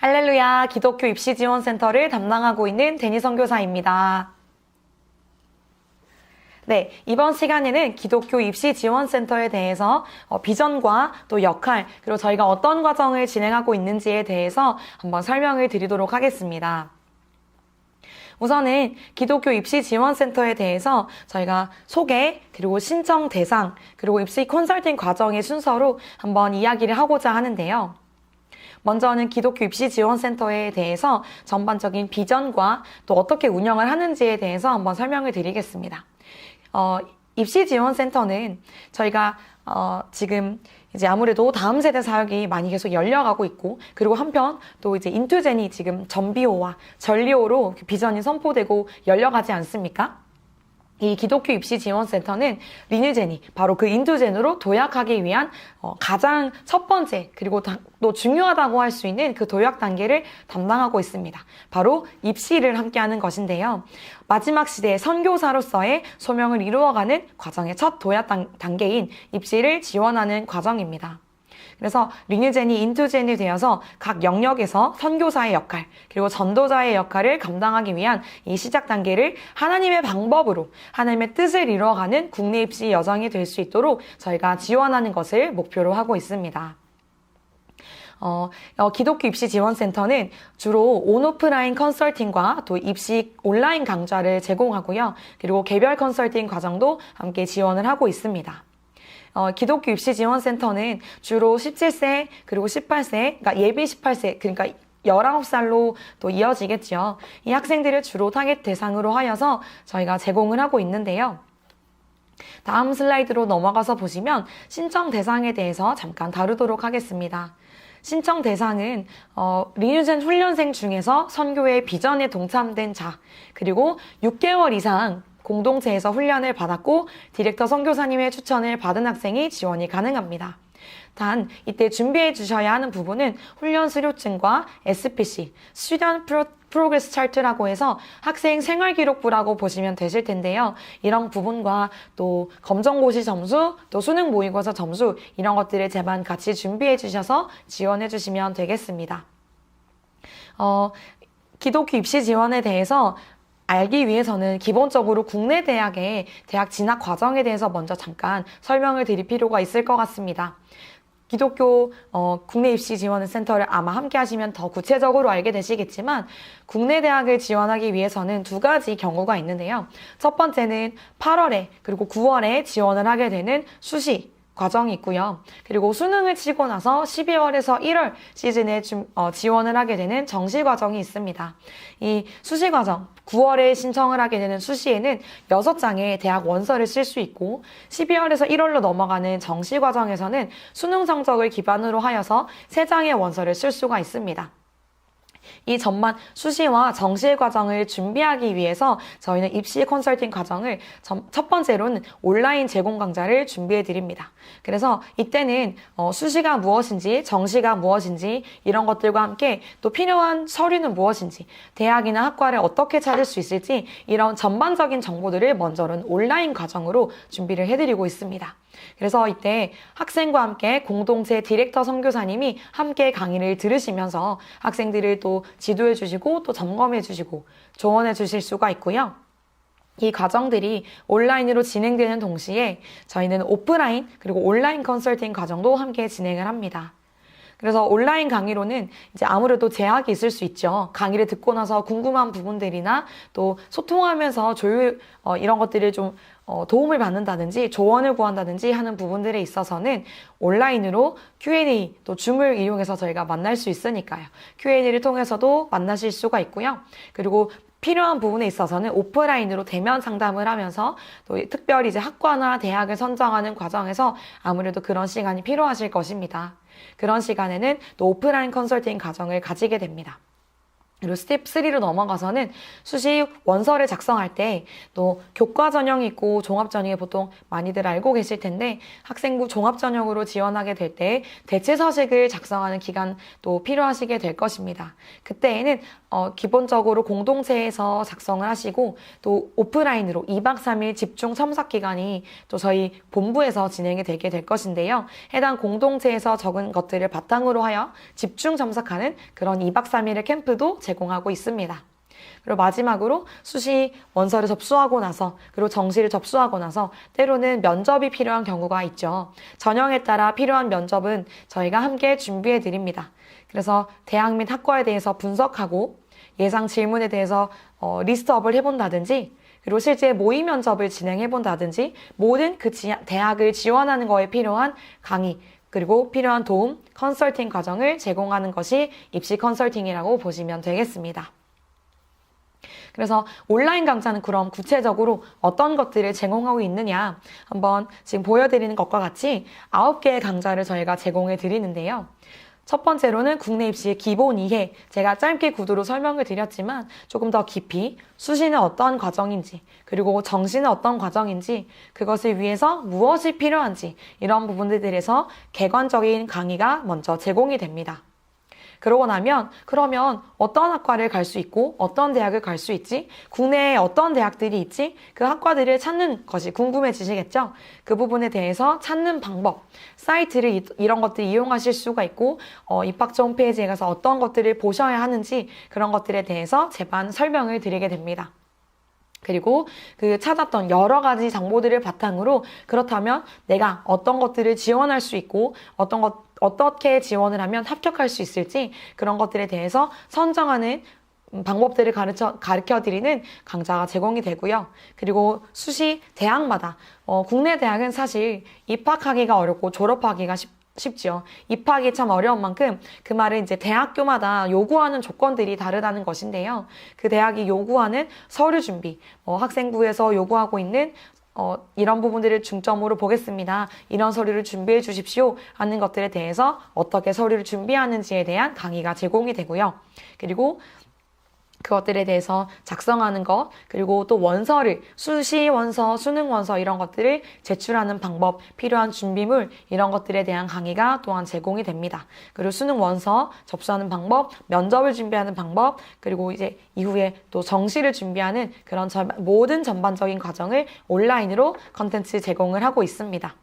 할렐루야 기독교 입시 지원센터를 담당하고 있는 데니 선교사입니다. 네, 이번 시간에는 기독교 입시 지원센터에 대해서 어, 비전과 또 역할, 그리고 저희가 어떤 과정을 진행하고 있는지에 대해서 한번 설명을 드리도록 하겠습니다. 우선은 기독교 입시 지원센터에 대해서 저희가 소개, 그리고 신청 대상, 그리고 입시 컨설팅 과정의 순서로 한번 이야기를 하고자 하는데요. 먼저는 기독교 입시 지원센터에 대해서 전반적인 비전과 또 어떻게 운영을 하는지에 대해서 한번 설명을 드리겠습니다. 어, 입시 지원센터는 저희가 어, 지금 이제 아무래도 다음 세대 사역이 많이 계속 열려가고 있고 그리고 한편 또 이제 인투젠이 지금 전비호와 전리호로 비전이 선포되고 열려가지 않습니까? 이 기독교 입시 지원센터는 리뉴젠이 바로 그 인두젠으로 도약하기 위한 어, 가장 첫 번째 그리고 다, 또 중요하다고 할 수 있는 그 도약 단계를 담당하고 있습니다. 바로 입시를 함께하는 것인데요. 마지막 시대의 선교사로서의 소명을 이루어가는 과정의 첫 도약 단, 단계인 입시를 지원하는 과정입니다. 그래서 리뉴젠이 인투젠이 되어서 각 영역에서 선교사의 역할 그리고 전도자의 역할을 감당하기 위한 이 시작 단계를 하나님의 방법으로 하나님의 뜻을 이루어가는 국내 입시 여정이 될 수 있도록 저희가 지원하는 것을 목표로 하고 있습니다. 어, 어, 기독교 입시 지원센터는 주로 온오프라인 컨설팅과 또 입시 온라인 강좌를 제공하고요. 그리고 개별 컨설팅 과정도 함께 지원을 하고 있습니다. 어, 기독교 입시 지원센터는 주로 17세 그리고 18세, 그러니까 예비 18세, 그러니까 19살로 또 이어지겠죠. 이 학생들을 주로 타겟 대상으로 하여서 저희가 제공을 하고 있는데요. 다음 슬라이드로 넘어가서 보시면 신청 대상에 대해서 잠깐 다루도록 하겠습니다. 신청 대상은 어, 리뉴젠 훈련생 중에서 선교의 비전에 동참된 자 그리고 6개월 이상 공동체에서 훈련을 받았고 디렉터 선교사님의 추천을 받은 학생이 지원이 가능합니다. 단 이때 준비해 주셔야 하는 부분은 훈련 수료증과 SPC, 스튜던 프로, 프로그레스 차트라고 해서 학생 생활 기록부라고 보시면 되실 텐데요. 이런 부분과 또 검정고시 점수, 또 수능 모의고사 점수 이런 것들을 제반 같이 준비해 주셔서 지원해 주시면 되겠습니다. 어, 기독교 입시 지원에 대해서 알기 위해서는 기본적으로 국내 대학의 대학 진학 과정에 대해서 먼저 잠깐 설명을 드릴 필요가 있을 것 같습니다. 기독교 어, 국내 입시 지원 센터를 아마 함께 하시면 더 구체적으로 알게 되시겠지만 국내 대학을 지원하기 위해서는 두 가지 경우가 있는데요. 첫 번째는 8월에 그리고 9월에 지원을 하게 되는 수시 과정이 있고요. 그리고 수능을 치고 나서 12월에서 1월 시즌에 좀, 어, 지원을 하게 되는 정시 과정이 있습니다. 이 수시 과정, 9월에 신청을 하게 되는 수시에는 6장의 대학 원서를 쓸 수 있고 12월에서 1월로 넘어가는 정시 과정에서는 수능 성적을 기반으로 하여서 3장의 원서를 쓸 수가 있습니다. 이 전반 수시와 정시 과정을 준비하기 위해서 저희는 입시 컨설팅 과정을 첫 번째로는 온라인 제공 강좌를 준비해 드립니다. 그래서 이때는 어, 수시가 무엇인지 정시가 무엇인지 이런 것들과 함께 또 필요한 서류는 무엇인지 대학이나 학과를 어떻게 찾을 수 있을지 이런 전반적인 정보들을 먼저는 온라인 과정으로 준비를 해드리고 있습니다. 그래서 이때 학생과 함께 공동체 디렉터 선교사님이 함께 강의를 들으시면서 학생들을 또 지도해 주시고 또 점검해 주시고 조언해 주실 수가 있고요. 이 과정들이 온라인으로 진행되는 동시에 저희는 오프라인 그리고 온라인 컨설팅 과정도 함께 진행을 합니다. 그래서 온라인 강의로는 이제 아무래도 제약이 있을 수 있죠. 강의를 듣고 나서 궁금한 부분들이나 또 소통하면서 조율, 어, 이런 것들을 좀 어, 도움을 받는다든지 조언을 구한다든지 하는 부분들에 있어서는 온라인으로 Q&A 또 줌을 이용해서 저희가 만날 수 있으니까요. Q&A를 통해서도 만나실 수가 있고요. 그리고 필요한 부분에 있어서는 오프라인으로 대면 상담을 하면서 또 특별히 이제 학과나 대학을 선정하는 과정에서 아무래도 그런 시간이 필요하실 것입니다. 그런 시간에는 또 오프라인 컨설팅 과정을 가지게 됩니다. 그리고 스텝 3로 넘어가서는 수시 원서를 작성할 때 또 교과 전형이 있고 종합 전형이 보통 많이들 알고 계실 텐데 학생부 종합 전형으로 지원하게 될 때 대체 서식을 작성하는 기간 또 필요하시게 될 것입니다. 그때에는 어, 기본적으로 공동체에서 작성을 하시고 또 오프라인으로 2박 3일 집중 첨삭 기간이 또 저희 본부에서 진행이 되게 될 것인데요. 해당 공동체에서 적은 것들을 바탕으로 하여 집중 첨삭하는 그런 2박 3일의 캠프도 제공하고 있습니다. 그리고 마지막으로 수시 원서를 접수하고 나서 그리고 정시를 접수하고 나서 때로는 면접이 필요한 경우가 있죠. 전형에 따라 필요한 면접은 저희가 함께 준비해 드립니다. 그래서 대학 및 학과에 대해서 분석하고 예상 질문에 대해서 어, 리스트업을 해본다든지 그리고 실제 모의 면접을 진행해 본다든지 모든 그 지- 대학을 지원하는 거에 필요한 강의 그리고 필요한 도움, 컨설팅 과정을 제공하는 것이 입시 컨설팅이라고 보시면 되겠습니다. 그래서 온라인 강좌는 그럼 구체적으로 어떤 것들을 제공하고 있느냐 한번 지금 보여드리는 것과 같이 9개의 강좌를 저희가 제공해 드리는데요. 첫 번째로는 국내 입시의 기본 이해, 제가 짧게 구두로 설명을 드렸지만 조금 더 깊이 수시는 어떤 과정인지, 그리고 정시는 어떤 과정인지, 그것을 위해서 무엇이 필요한지, 이런 부분들에 대해서 객관적인 강의가 먼저 제공이 됩니다. 그러고 나면 그러면 어떤 학과를 갈 수 있고 어떤 대학을 갈 수 있지? 국내에 어떤 대학들이 있지? 그 학과들을 찾는 것이 궁금해지시겠죠? 그 부분에 대해서 찾는 방법, 사이트를 이- 이런 것들 이용하실 수가 있고 어, 입학처 홈페이지에 가서 어떤 것들을 보셔야 하는지 그런 것들에 대해서 제반 설명을 드리게 됩니다. 그리고 그 찾았던 여러 가지 정보들을 바탕으로 그렇다면 내가 어떤 것들을 지원할 수 있고 어떤 것 어떻게 지원을 하면 합격할 수 있을지 그런 것들에 대해서 선정하는 음, 방법들을 가르쳐 가르쳐 드리는 강좌가 제공이 되고요. 그리고 수시 대학마다 어, 국내 대학은 사실 입학하기가 어렵고 졸업하기가 쉽 쉽지요. 입학이 참 어려운 만큼 그 말은 이제 대학교마다 요구하는 조건들이 다르다는 것인데요. 그 대학이 요구하는 서류 준비, 뭐 학생부에서 요구하고 있는 어, 이런 부분들을 중점으로 보겠습니다. 이런 서류를 준비해 주십시오. 하는 것들에 대해서 어떻게 서류를 준비하는지에 대한 강의가 제공이 되고요. 그리고 그것들에 대해서 작성하는 것, 그리고 또 원서를, 수시 원서, 수능 원서 이런 것들을 제출하는 방법, 필요한 준비물, 이런 것들에 대한 강의가 또한 제공이 됩니다. 그리고 수능 원서 접수하는 방법, 면접을 준비하는 방법, 그리고 이제 이후에 또 정시를 준비하는 그런 전- 모든 전반적인 과정을 온라인으로 컨텐츠 제공을 하고 있습니다.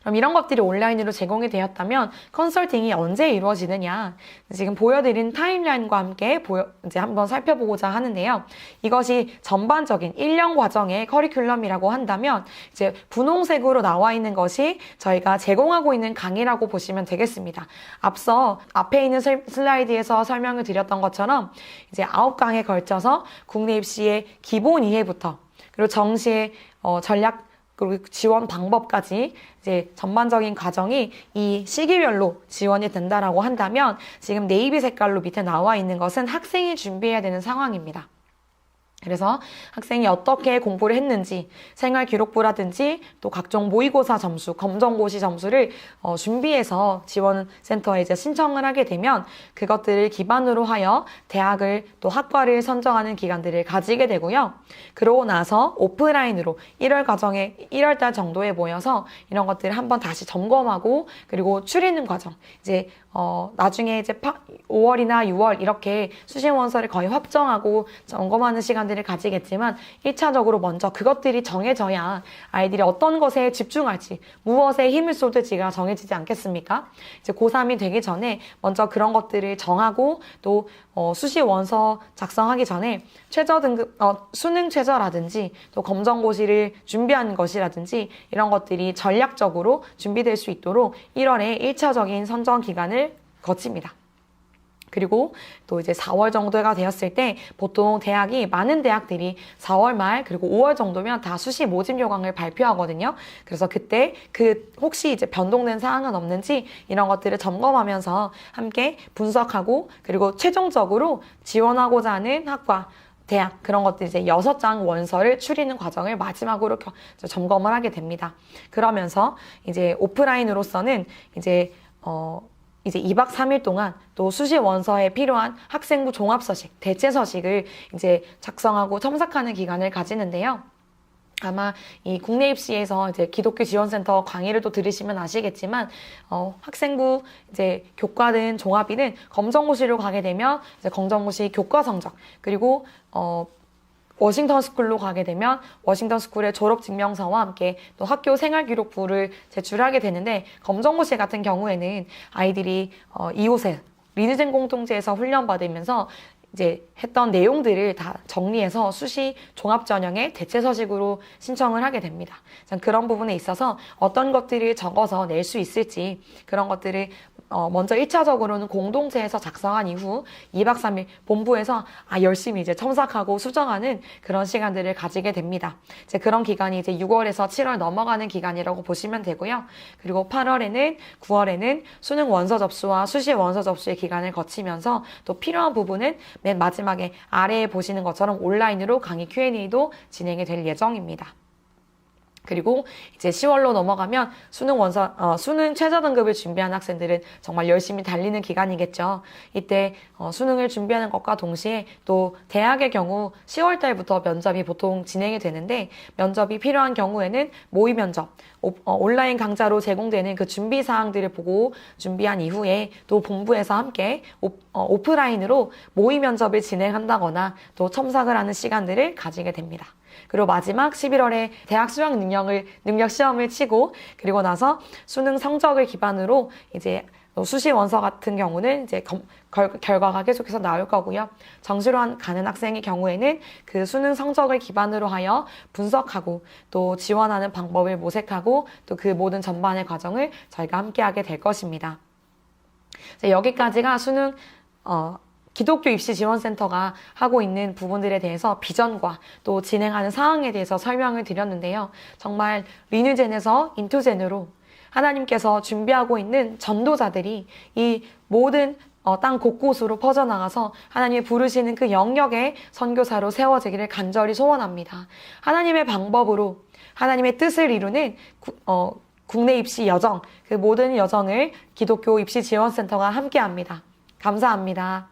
그럼 이런 것들이 온라인으로 제공이 되었다면 컨설팅이 언제 이루어지느냐? 지금 보여드린 타임라인과 함께 보여, 이제 한번 살펴보고자 하는데요. 이것이 전반적인 1년 과정의 커리큘럼이라고 한다면 이제 분홍색으로 나와 있는 것이 저희가 제공하고 있는 강의라고 보시면 되겠습니다. 앞서 앞에 있는 슬- 슬라이드에서 설명을 드렸던 것처럼 이제 9강에 걸쳐서 국내 입시의 기본 이해부터 그리고 정시의 어, 전략 그리고 지원 방법까지 이제 전반적인 과정이 이 시기별로 지원이 된다라고 한다면 지금 네이비 색깔로 밑에 나와 있는 것은 학생이 준비해야 되는 상황입니다. 그래서 학생이 어떻게 공부를 했는지 생활 기록부라든지 또 각종 모의고사 점수, 검정고시 점수를 어, 준비해서 지원센터에 이제 신청을 하게 되면 그것들을 기반으로 하여 대학을 또 학과를 선정하는 기간들을 가지게 되고요. 그러고 나서 오프라인으로 1월 과정에 1월 달 정도에 모여서 이런 것들을 한번 다시 점검하고 그리고 추리는 과정 이제 어, 나중에 이제 5월이나 6월 이렇게 수신 원서를 거의 확정하고 점검하는 시간들을 가지겠지만 1차적으로 먼저 그것들이 정해져야 아이들이 어떤 것에 집중할지, 무엇에 힘을 쏟을지가 정해지지 않겠습니까? 이제 고3이 되기 전에 먼저 그런 것들을 정하고 또 어, 수시 원서 작성하기 전에 최저 등급, 어, 수능 최저라든지 또 검정고시를 준비하는 것이라든지 이런 것들이 전략적으로 준비될 수 있도록 1월에 1차적인 선정 기간을 거칩니다. 그리고 또 이제 4월 정도가 되었을 때 보통 대학이 많은 대학들이 4월 말 그리고 5월 정도면 다 수시 모집 요강을 발표하거든요. 그래서 그때 그 혹시 이제 변동된 사항은 없는지 이런 것들을 점검하면서 함께 분석하고 그리고 최종적으로 지원하고자 하는 학과 대학 그런 것들 이제 여섯 장 원서를 추리는 과정을 마지막으로 겨- 점검을 하게 됩니다. 그러면서 이제 오프라인으로서는 이제 어 이제 2박 3일 동안 또 수시 원서에 필요한 학생부 종합서식, 대체서식을 이제 작성하고 첨삭하는 기간을 가지는데요. 아마 이 국내 입시에서 이제 기독교 지원센터 강의를 또 들으시면 아시겠지만 어, 학생부 이제 교과든 종합이든 검정고시로 가게 되면 이제 검정고시 교과 성적 그리고 어, 워싱턴 스쿨로 가게 되면 워싱턴 스쿨의 졸업 증명서와 함께 또 학교 생활 기록부를 제출하게 되는데 검정고시 같은 경우에는 아이들이 어, 이곳에 리드젠 공동체에서 훈련 받으면서 이제 했던 내용들을 다 정리해서 수시 종합 전형의 대체 서식으로 신청을 하게 됩니다. 전 그런 부분에 있어서 어떤 것들을 적어서 낼 수 있을지 그런 것들을 어, 먼저 1차적으로는 공동체에서 작성한 이후 2박 3일 본부에서 아, 열심히 이제 첨삭하고 수정하는 그런 시간들을 가지게 됩니다. 이제 그런 기간이 이제 6월에서 7월 넘어가는 기간이라고 보시면 되고요. 그리고 8월에는 9월에는 수능 원서 접수와 수시 원서 접수의 기간을 거치면서 또 필요한 부분은 맨 마지막에 아래에 보시는 것처럼 온라인으로 강의 Q&A도 진행이 될 예정입니다. 그리고 이제 10월로 넘어가면 수능 원서, 어, 수능 최저 등급을 준비한 학생들은 정말 열심히 달리는 기간이겠죠. 이때 어, 수능을 준비하는 것과 동시에 또 대학의 경우 10월 달부터 면접이 보통 진행이 되는데 면접이 필요한 경우에는 모의 면접, 오, 어, 온라인 강좌로 제공되는 그 준비 사항들을 보고 준비한 이후에 또 본부에서 함께 오, 어, 오프라인으로 모의 면접을 진행한다거나 또 첨삭을 하는 시간들을 가지게 됩니다. 그리고 마지막 11월에 대학 수학 능력을 능력 시험을 치고 그리고 나서 수능 성적을 기반으로 이제 수시 원서 같은 경우는 이제 검- 결, 결과가 계속해서 나올 거고요. 정시로 한- 가는 학생의 경우에는 그 수능 성적을 기반으로 하여 분석하고 또 지원하는 방법을 모색하고 또 그 모든 전반의 과정을 저희가 함께 하게 될 것입니다. 자, 여기까지가 수능 어, 기독교 입시 지원센터가 하고 있는 부분들에 대해서 비전과 또 진행하는 사항에 대해서 설명을 드렸는데요. 정말 리뉴젠에서 인투젠으로 하나님께서 준비하고 있는 전도자들이 이 모든 어, 땅 곳곳으로 퍼져나가서 하나님의 부르시는 그 영역의 선교사로 세워지기를 간절히 소원합니다. 하나님의 방법으로 하나님의 뜻을 이루는 구- 어, 국내 입시 여정, 그 모든 여정을 기독교 입시 지원센터가 함께 합니다. 감사합니다.